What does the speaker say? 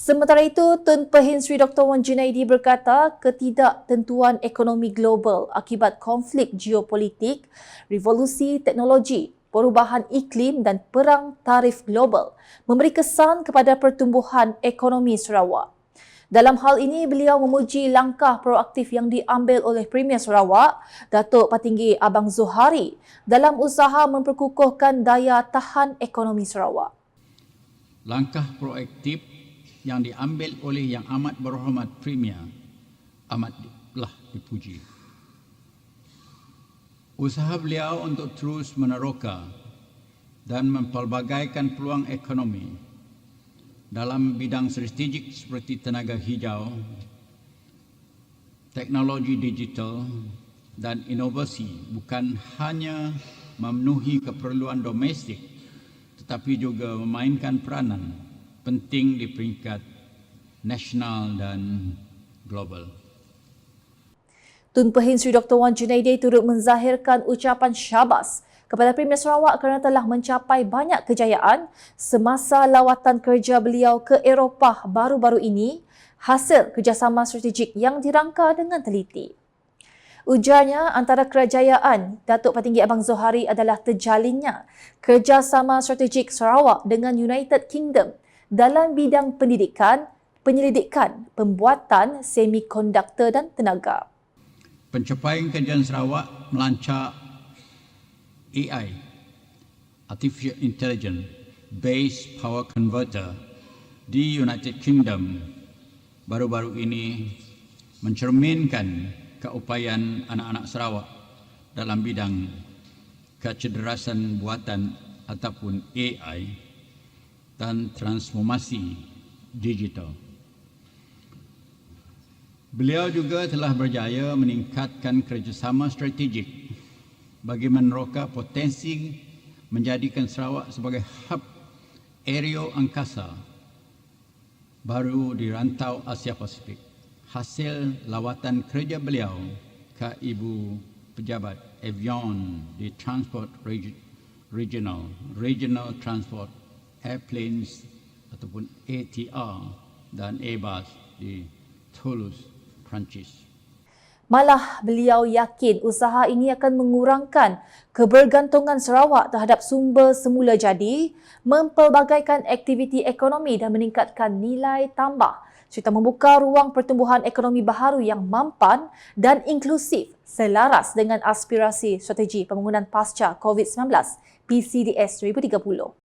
Sementara itu, Tun Pehin Sri Dr. Wan Junaidi berkata ketidaktentuan ekonomi global akibat konflik geopolitik, revolusi teknologi, perubahan iklim dan perang tarif global memberi kesan kepada pertumbuhan ekonomi Sarawak. Dalam hal ini, beliau memuji langkah proaktif yang diambil oleh Premier Sarawak, Datuk Patinggi Abang Zuhari dalam usaha memperkukuhkan daya tahan ekonomi Sarawak. Langkah proaktif yang diambil oleh yang amat berhormat Premier amatlah dipuji. Usaha beliau untuk terus meneroka dan mempelbagaikan peluang ekonomi dalam bidang strategik seperti tenaga hijau, teknologi digital dan inovasi bukan hanya memenuhi keperluan domestik tetapi juga memainkan peranan penting di peringkat nasional dan global. Tun Pehin Sri Dr. Wan Junaidi turut menzahirkan ucapan syabas kepada Premier Sarawak kerana telah mencapai banyak kejayaan semasa lawatan kerja beliau ke Eropah baru-baru ini hasil kerjasama strategik yang dirangka dengan teliti. Ujarnya antara kerajaan Datuk Patinggi Abang Zohari adalah terjalinnya kerjasama strategik Sarawak dengan United Kingdom dalam bidang pendidikan, penyelidikan, pembuatan semikonduktor dan tenaga. Pencapaian kajian Sarawak melancar AI, Artificial Intelligence Based Power Converter di United Kingdom baru-baru ini mencerminkan keupayaan anak-anak Sarawak dalam bidang kecerdasan buatan ataupun AI dan transformasi digital. Beliau juga telah berjaya meningkatkan kerjasama strategik bagi meneroka potensi menjadikan Sarawak sebagai hub aero angkasa baru di rantau Asia Pasifik. Hasil lawatan kerja beliau ke ibu pejabat Avion di Transport Regional, Regional Transport airplanes ataupun ATR dan Airbus di Toulouse, Perancis. Malah beliau yakin usaha ini akan mengurangkan kebergantungan Sarawak terhadap sumber semula jadi, mempelbagaikan aktiviti ekonomi dan meningkatkan nilai tambah serta membuka ruang pertumbuhan ekonomi baharu yang mampan dan inklusif selaras dengan aspirasi strategi pembangunan pasca COVID-19 PCDS 2030.